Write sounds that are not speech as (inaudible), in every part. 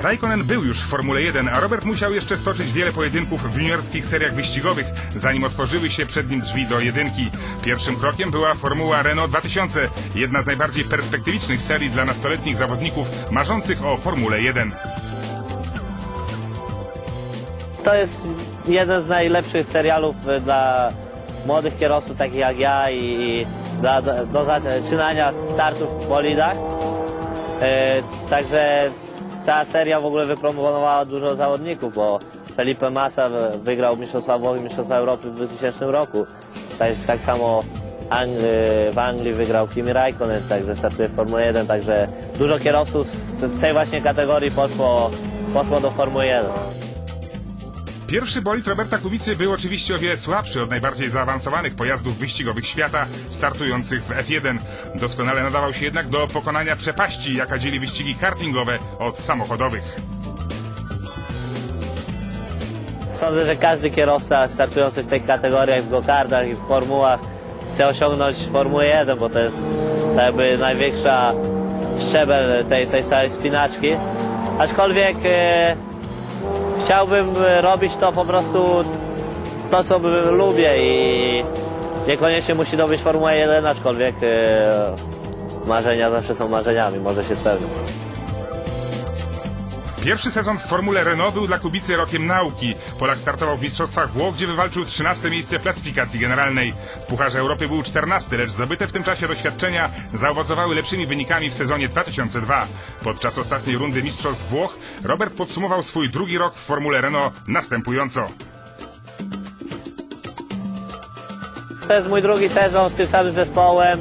Raikkonen był już w Formule 1, a Robert musiał jeszcze stoczyć wiele pojedynków w juniorskich seriach wyścigowych, zanim otworzyły się przed nim drzwi do jedynki. Pierwszym krokiem była Formuła Renault 2000, jedna z najbardziej perspektywicznych serii dla nastoletnich zawodników marzących o Formule 1. To jest jeden z najlepszych serialów y, dla młodych kierowców takich jak ja i, dla, do, zaczynania startów w bolidach. E, także ta seria w ogóle wypromowała dużo zawodników, bo Felipe Massa wy- wygrał Mistrzostwa Włoch Mistrzostwa Europy w 2000 roku. Tak, tak samo Ang- w Anglii wygrał Kimi Raikkonen, także startuje w Formule 1, także dużo kierowców z tej właśnie kategorii poszło, poszło do Formuły 1. Pierwszy bolid Roberta Kubicy był oczywiście o wiele słabszy od najbardziej zaawansowanych pojazdów wyścigowych świata startujących w F1. Doskonale nadawał się jednak do pokonania przepaści, jaka dzieli wyścigi kartingowe od samochodowych. Sądzę, że każdy kierowca startujący w tych kategoriach, w gokardach i w formułach chce osiągnąć Formułę 1, bo to jest tak jakby największa szczebel tej, tej całej spinaczki. Aczkolwiek e, chciałbym e, robić to po prostu to, co lubię i niekoniecznie musi to być Formuła 1, aczkolwiek e, marzenia zawsze są marzeniami, może się spełnią. Pierwszy sezon w Formule Renault był dla Kubicy rokiem nauki. Polak startował w Mistrzostwach Włoch, gdzie wywalczył 13 miejsce w klasyfikacji generalnej. W Pucharze Europy był 14, lecz zdobyte w tym czasie doświadczenia zaowocowały lepszymi wynikami w sezonie 2002. Podczas ostatniej rundy Mistrzostw Włoch Robert podsumował swój drugi rok w Formule Renault następująco. To jest mój drugi sezon z tym samym zespołem.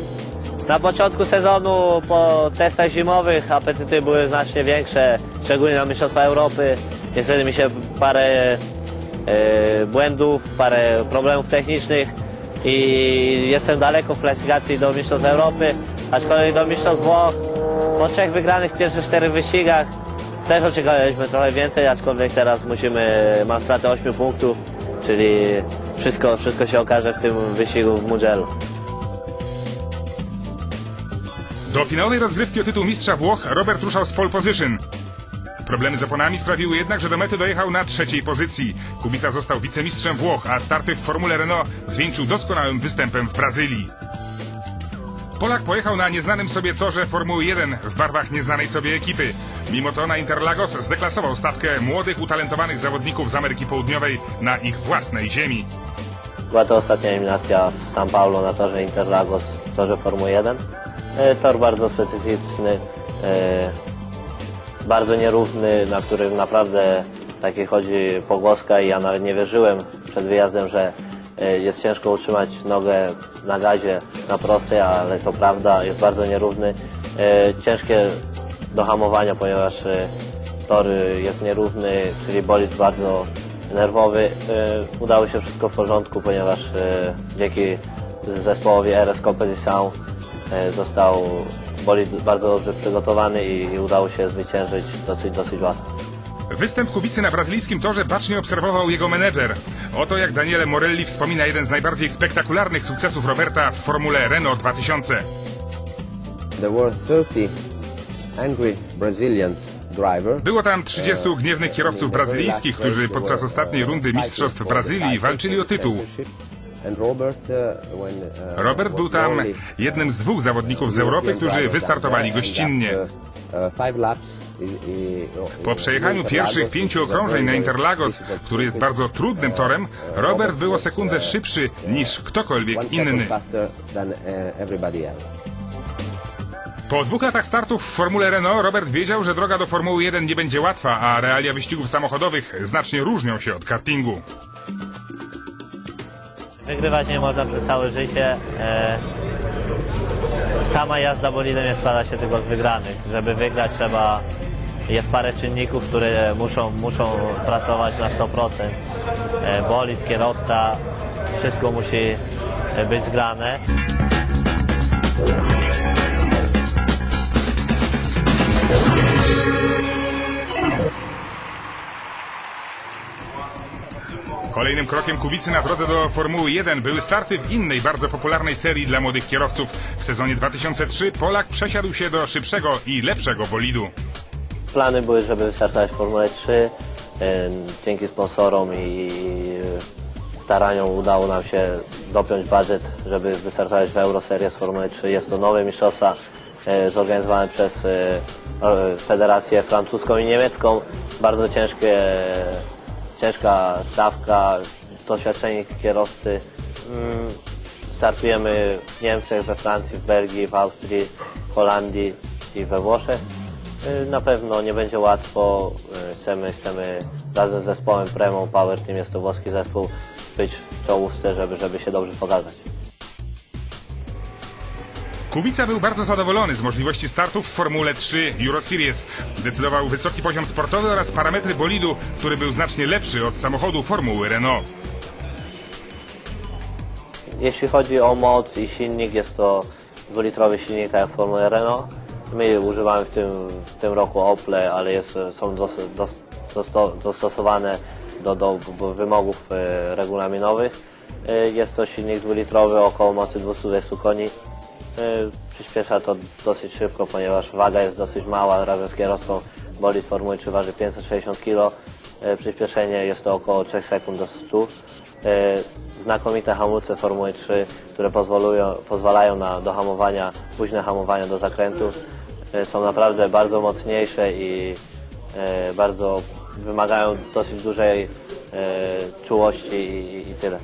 Na początku sezonu po testach zimowych apetyty były znacznie większe, szczególnie na Mistrzostwa Europy. Niestety mi się parę e, błędów, parę problemów technicznych i jestem daleko w klasyfikacji do Mistrzostw Europy, aczkolwiek do Mistrzostw Włoch po trzech wygranych w pierwszych czterech wyścigach też oczekiwaliśmy trochę więcej, aczkolwiek teraz musimy, mam stratę 8 punktów, czyli wszystko, wszystko się okaże w tym wyścigu w Mugello. Do finałowej rozgrywki o tytuł mistrza Włoch Robert ruszał z pole position. Problemy z oponami sprawiły jednak, że do mety dojechał na trzeciej pozycji. Kubica został wicemistrzem Włoch, a starty w Formule Renault zwieńczył doskonałym występem w Brazylii. Polak pojechał na nieznanym sobie torze Formuły 1 w barwach nieznanej sobie ekipy. Mimo to na Interlagos zdeklasował stawkę młodych, utalentowanych zawodników z Ameryki Południowej na ich własnej ziemi. Była to ostatnia eliminacja w São Paulo na torze Interlagos, w torze Formuły 1. E, Tor bardzo specyficzny, e, bardzo nierówny, na którym naprawdę takie chodzi pogłoska i ja nawet nie wierzyłem przed wyjazdem, że jest ciężko utrzymać nogę na gazie na prostej, ale to prawda, jest bardzo nierówny. E, Ciężkie do hamowania, ponieważ e, tor e, jest nierówny, czyli bolid bardzo nerwowy. E, Udało się wszystko w porządku, ponieważ e, dzięki zespołowi RS Competição e, został bolid bardzo dobrze przygotowany i udało się zwyciężyć dosyć, dosyć łatwo. Występ Kubicy na brazylijskim torze bacznie obserwował jego menedżer. Oto jak Daniele Morelli wspomina jeden z najbardziej spektakularnych sukcesów Roberta w Formule Renault 2000. There were 30 angry Brazilians. Było tam 30 gniewnych kierowców brazylijskich, którzy podczas ostatniej rundy Mistrzostw Brazylii walczyli o tytuł. Robert, uh, uh, Robert był tam jednym z dwóch zawodników z Europy, którzy wystartowali gościnnie. Po przejechaniu pierwszych pięciu okrążeń na Interlagos, który jest bardzo trudnym torem, Robert był o sekundę szybszy niż ktokolwiek inny. Po dwóch latach startów w Formule Renault Robert wiedział, że droga do Formuły 1 nie będzie łatwa, a realia wyścigów samochodowych znacznie różnią się od kartingu. Wygrywać nie można przez całe życie. E, sama jazda bolidem nie składa się tylko z wygranych. Żeby wygrać trzeba, jest parę czynników, które muszą, muszą pracować na 100%. E, bolid, kierowca, wszystko musi e, być zgrane. Kolejnym krokiem Kubicy na drodze do Formuły 1 były starty w innej bardzo popularnej serii dla młodych kierowców. W sezonie 2003 Polak przesiadł się do szybszego i lepszego bolidu. plany były, żeby wystartować w Formule 3. E, Dzięki sponsorom i staraniom udało nam się dopiąć budżet, żeby wystartować w Euroseries Formuły 3. Jest to nowe mistrzostwa e, zorganizowane przez e, Federację Francuską i Niemiecką. Bardzo ciężkie, ciężka stawka, doświadczeni kierowcy. Mm, Startujemy w Niemczech, we Francji, w Belgii, w Austrii, w Holandii i we Włoszech. Y, Na pewno nie będzie łatwo. Y, Chcemy, chcemy razem z zespołem Premą Power Team, jest to włoski zespół, być w czołówce, żeby, żeby się dobrze pokazać. Kubica był bardzo zadowolony z możliwości startów w Formule 3 Euroseries. Decydował wysoki poziom sportowy oraz parametry bolidu, który był znacznie lepszy od samochodu Formuły Renault. Jeśli chodzi o moc i silnik, jest to dwulitrowy silnik, tak jak w Formule Renault. My używamy w tym, w tym roku Ople, ale jest, są dos, dos, dosto, dostosowane do, do wymogów e, regulaminowych. E, jest to silnik dwulitrowy, około mocy 220 koni. E, przyspiesza to dosyć szybko, ponieważ waga jest dosyć mała, razem z kierowcą bolid Formuły 3 waży 560 kg. E, Przyspieszenie jest to około 3 sekund do 100. E, Znakomite hamulce Formuły 3, które pozwolują, pozwalają na do hamowania, późne hamowania do zakrętów. E, Są naprawdę bardzo mocniejsze i bardzo wymagają dosyć dużej czułości i, i tyle.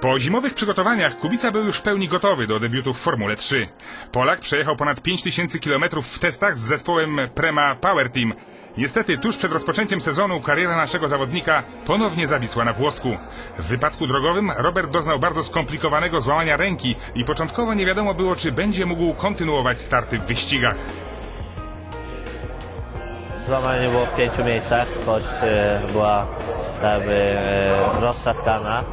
Po zimowych przygotowaniach Kubica był już w pełni gotowy do debiutu w Formule 3. Polak przejechał ponad 5000 km w testach z zespołem Prema Power Team. Niestety, tuż przed rozpoczęciem sezonu kariera naszego zawodnika ponownie zawisła na włosku. W wypadku drogowym Robert doznał bardzo skomplikowanego złamania ręki i początkowo nie wiadomo było, czy będzie mógł kontynuować starty w wyścigach. Złamanie było w pięciu miejscach, kość e, była jakby e, roztrzaskana.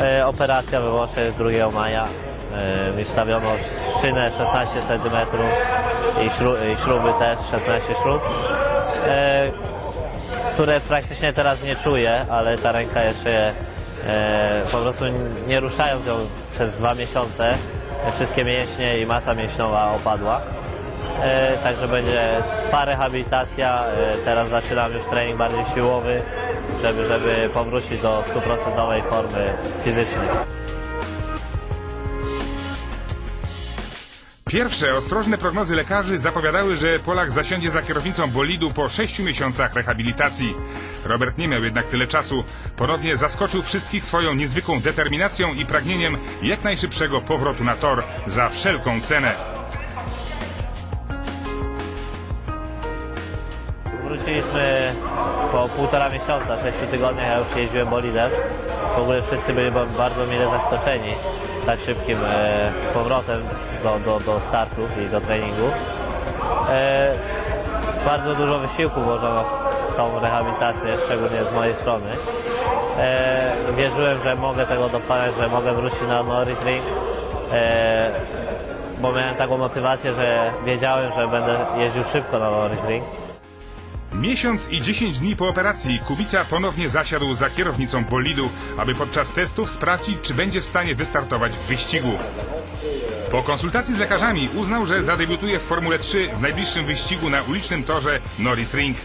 E, Operacja we Włoszech 2 maja. E, Mi wstawiono szynę 16 cm i, śru, i śruby też 16 śrub, e, które praktycznie teraz nie czuję, ale ta ręka jeszcze e, po prostu nie ruszając ją przez dwa miesiące, wszystkie mięśnie i masa mięśniowa opadła. E, także będzie trwa rehabilitacja. E, teraz zaczynam już trening bardziej siłowy, żeby, żeby powrócić do stuprocentowej formy fizycznej. Pierwsze ostrożne prognozy lekarzy zapowiadały, że Polak zasiądzie za kierownicą bolidu po sześciu miesiącach rehabilitacji. Robert nie miał jednak tyle czasu. Ponownie zaskoczył wszystkich swoją niezwykłą determinacją i pragnieniem jak najszybszego powrotu na tor za wszelką cenę. Wróciliśmy po półtora miesiąca, sześciu tygodniach, ja już jeździłem bolidem. W ogóle wszyscy byli ba- bardzo mile zaskoczeni tak szybkim e, powrotem do, do, do startów i do treningów. E, bardzo dużo wysiłku włożono w tą rehabilitację, szczególnie z mojej strony. E, wierzyłem, że mogę tego dokonać, że mogę wrócić na Norris Ring, e, bo miałem taką motywację, że wiedziałem, że będę jeździł szybko na Norris Ring. Miesiąc i 10 dni po operacji Kubica ponownie zasiadł za kierownicą bolidu, aby podczas testów sprawdzić, czy będzie w stanie wystartować w wyścigu. Po konsultacji z lekarzami uznał, że zadebiutuje w Formule 3 w najbliższym wyścigu na ulicznym torze Norris Ring.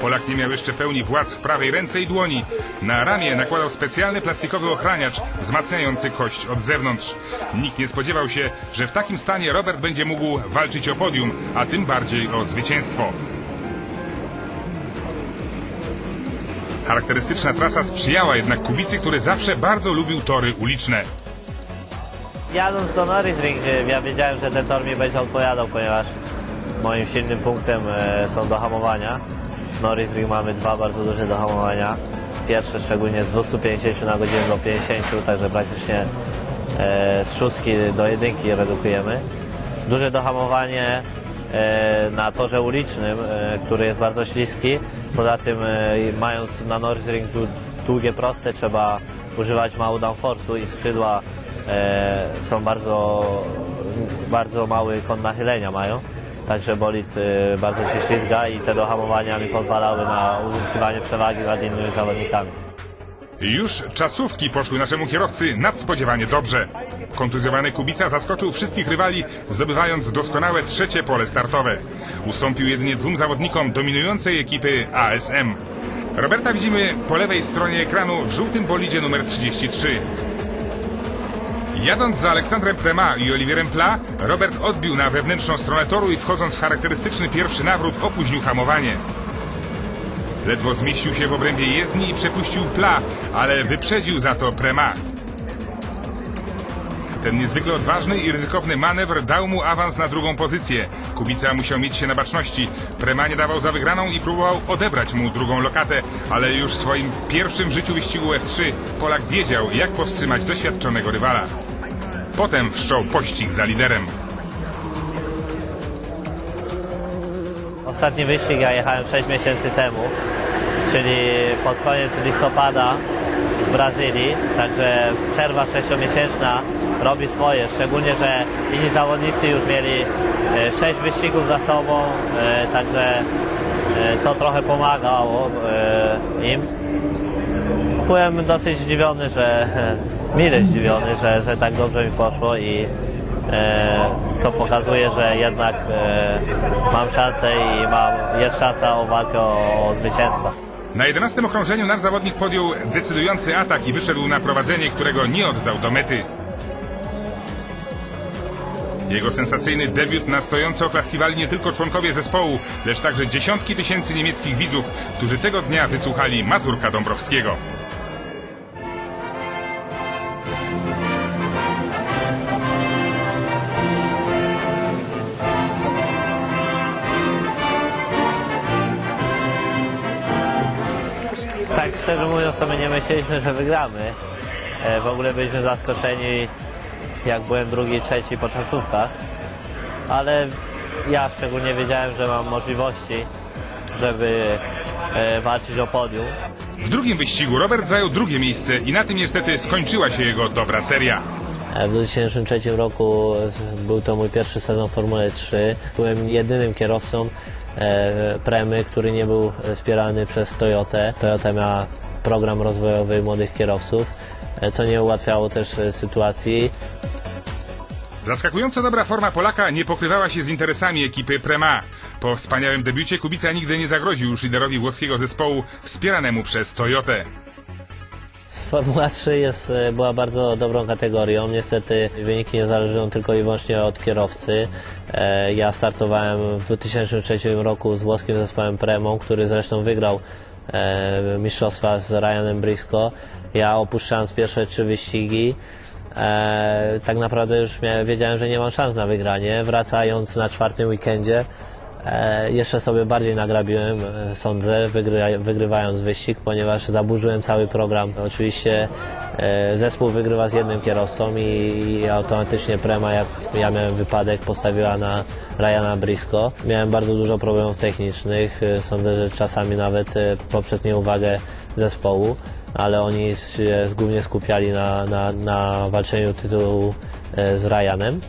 Polak nie miał jeszcze pełni władz w prawej ręce i dłoni. Na ramię nakładał specjalny plastikowy ochraniacz wzmacniający kość od zewnątrz. Nikt nie spodziewał się, że w takim stanie Robert będzie mógł walczyć o podium, a tym bardziej o zwycięstwo. Charakterystyczna trasa sprzyjała jednak Kubicy, który zawsze bardzo lubił tory uliczne. Jadąc do Norris Ring, e, ja wiedziałem, że ten tor mi będzie odpowiadał, ponieważ moim silnym punktem e, są dohamowania. W Norris Ring mamy dwa bardzo duże dohamowania. Pierwsze szczególnie z 250 na godzinę do 50, także praktycznie e, z szóstki do jedynki redukujemy. Duże dohamowanie na torze ulicznym, który jest bardzo śliski. Poza tym e, mając na Norris Ring dłu- długie proste trzeba używać mało downforce'u i skrzydła e, są bardzo, bardzo mały kąt nachylenia mają. Także bolid e, bardzo się ślizga i te dohamowania mi pozwalały na uzyskiwanie przewagi nad innymi zawodnikami. Już czasówki poszły naszemu kierowcy nadspodziewanie dobrze. Kontuzjowany Kubica zaskoczył wszystkich rywali, zdobywając doskonałe trzecie pole startowe. Ustąpił jedynie dwóm zawodnikom dominującej ekipy ASM. Roberta widzimy po lewej stronie ekranu w żółtym bolidzie numer 33. Jadąc za Aleksandrem Prema i Oliwierem Pla, Robert odbił na wewnętrzną stronę toru i wchodząc w charakterystyczny pierwszy nawrót opóźnił hamowanie. Ledwo zmieścił się w obrębie jezdni i przepuścił Pla, ale wyprzedził za to Prema. Ten niezwykle odważny i ryzykowny manewr dał mu awans na drugą pozycję. Kubica musiał mieć się na baczności. Prema nie dawał za wygraną i próbował odebrać mu drugą lokatę, ale już w swoim pierwszym życiu wyścigu F3 Polak wiedział, jak powstrzymać doświadczonego rywala. Potem wszczął pościg za liderem. Ostatni wyścig ja jechałem 6 miesięcy temu, czyli pod koniec listopada w Brazylii, także przerwa 6-miesięczna robi swoje, szczególnie, że inni zawodnicy już mieli 6 wyścigów za sobą, e, także e, to trochę pomagało e, im. Byłem dosyć zdziwiony, że (laughs) mile zdziwiony, że, że tak dobrze mi poszło i e, to pokazuje, że jednak e, mam szansę i mam, jest szansa o walkę o, o zwycięstwo. Na 11 okrążeniu nasz zawodnik podjął decydujący atak i wyszedł na prowadzenie, którego nie oddał do mety. Jego sensacyjny debiut na stojąco oklaskiwali nie tylko członkowie zespołu, lecz także dziesiątki tysięcy niemieckich widzów, którzy tego dnia wysłuchali Mazurka Dąbrowskiego. My nie myśleliśmy, że wygramy. E, w ogóle byliśmy zaskoczeni, jak byłem drugi, trzeci po czasówkach. Ale ja szczególnie wiedziałem, że mam możliwości, żeby e, walczyć o podium. W drugim wyścigu Robert zajął drugie miejsce i na tym niestety skończyła się jego dobra seria. E, W 2003 roku był to mój pierwszy sezon w Formule 3. Byłem jedynym kierowcą e, Premy, który nie był wspierany przez Toyotę. Toyota miała program rozwojowy młodych kierowców, e, co nie ułatwiało też e, sytuacji. Zaskakująco dobra forma Polaka nie pokrywała się z interesami ekipy Prema. Po wspaniałym debiucie Kubica nigdy nie zagroził już liderowi włoskiego zespołu wspieranemu przez Toyotę. Formuła 3 jest, e, była bardzo dobrą kategorią. Niestety wyniki nie zależą tylko i wyłącznie od kierowcy. Ja startowałem w 2003 roku z włoskim zespołem Premą, który zresztą wygrał e, mistrzostwa z Ryanem Briscoe. Ja opuszczając pierwsze trzy wyścigi, e, tak naprawdę już miałem, wiedziałem, że nie mam szans na wygranie. Wracając na czwartym weekendzie, jeszcze sobie bardziej nagrabiłem, e, sądzę, wygry, wygrywając wyścig, ponieważ zaburzyłem cały program. Oczywiście e, zespół wygrywa z jednym kierowcą i, automatycznie Prema, jak ja miałem wypadek, postawiła na Ryana Briscoe. Miałem bardzo dużo problemów technicznych, e, sądzę, że czasami nawet e, poprzez nieuwagę zespołu, ale oni się głównie skupiali na, na, na walczeniu tytułu e, z Ryanem.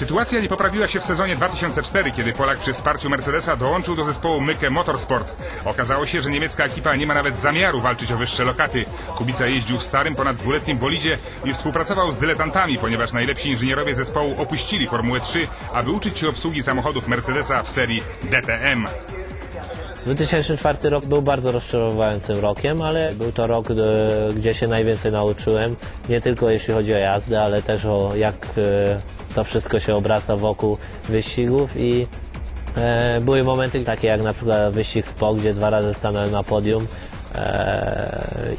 Sytuacja nie poprawiła się w sezonie 2004, kiedy Polak przy wsparciu Mercedesa dołączył do zespołu Myke Motorsport. Okazało się, że niemiecka ekipa nie ma nawet zamiaru walczyć o wyższe lokaty. Kubica jeździł w starym, ponad dwuletnim bolidzie i współpracował z dyletantami, ponieważ najlepsi inżynierowie zespołu opuścili Formułę 3, aby uczyć się obsługi samochodów Mercedesa w serii DTM. 2004 rok był bardzo rozczarowującym rokiem, ale był to rok, e, gdzie się najwięcej nauczyłem. Nie tylko jeśli chodzi o jazdę, ale też o jak e, to wszystko się obraca wokół wyścigów i e, były momenty takie jak na przykład wyścig w PO, gdzie dwa razy stanąłem na podium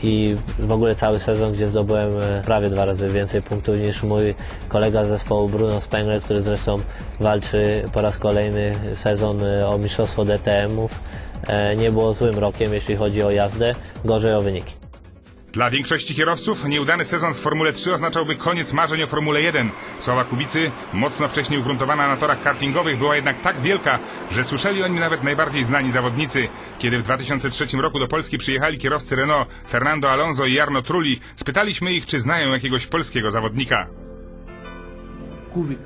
i w ogóle cały sezon, gdzie zdobyłem prawie dwa razy więcej punktów niż mój kolega z zespołu Bruno Spengler, który zresztą walczy po raz kolejny sezon o mistrzostwo DTM-ów. E, Nie było złym rokiem, jeśli chodzi o jazdę, gorzej o wyniki. Dla większości kierowców nieudany sezon w Formule 3 oznaczałby koniec marzeń o Formule 1. Sława Kubicy, mocno wcześniej ugruntowana na torach kartingowych, była jednak tak wielka, że słyszeli o nim nawet najbardziej znani zawodnicy. Kiedy w 2003 roku do Polski przyjechali kierowcy Renault Fernando Alonso i Jarno Trulli, spytaliśmy ich, czy znają jakiegoś polskiego zawodnika. Kubik.